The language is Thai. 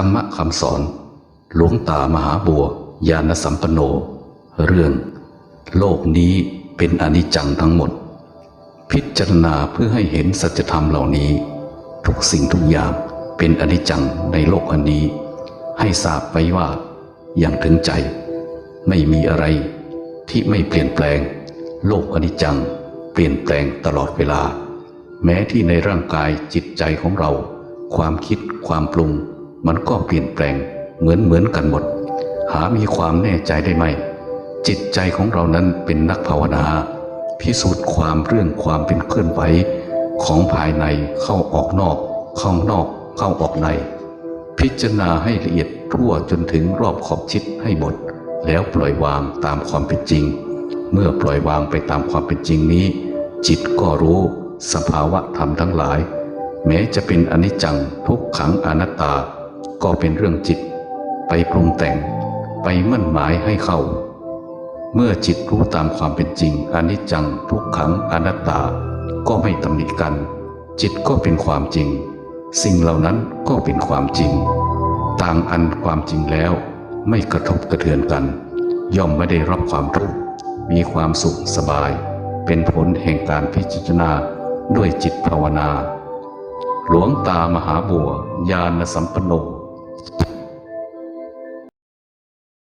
รรมะคำสอน หลวงตามหาบัว ญาณสัมปโน เรื่อง โลกนี้เป็นอนิจจังทั้งหมด พิจารณาเพื่อให้เห็นสัจธรรมเหล่านี้ ทุกสิ่งทุกอย่างเป็นอนิจจังในโลกอันนี้ ให้ทราบไว้ว่า อย่างถึงใจ ไม่มีอะไรที่ไม่เปลี่ยนแปลง โลกอนิจจัง เปลี่ยนแปลงตลอดเวลา แม้ที่ในร่างกายจิตใจของเรา ความคิดความปรุง มันก็เปลี่ยนแปลงเหมือนเหมือนกันหมด หามีความแน่ใจได้ไหม จิตใจของเรานั้นเป็นนักภาวนา พิสูจน์ความเรื่องความเป็นเคลื่อนไหวของภายในเข้าออกนอก เข้านอก เข้าออกใน พิจารณาให้ละเอียดทั่วจนถึงรอบขอบชิดให้หมด แล้วปล่อยวางตามความเป็นจริง เมื่อปล่อยวางไปตามความเป็นจริงนี้ จิตก็รู้สภาวะธรรมทั้งหลาย แม้จะเป็นอนิจจังทุกขังอนัตตา ก็เป็นเรื่องจิต ไปปรุงแต่ง ไปมั่นหมายให้เข้า เมื่อจิตรู้ตามความเป็นจริงอนิจจังทุกขังอนัตตา ก็ไม่ตำหนิกัน จิตก็เป็นความจริง สิ่งเหล่านั้นก็เป็นความจริง ต่างอันความจริงแล้วไม่กระทบกระเทือนกัน ย่อมไม่ได้รับความทุกข์มีความสุขสบาย เป็นผลแห่งการพิจารณาด้วยจิตภาวนา หลวงตามหาบัวญาณสัมปนโน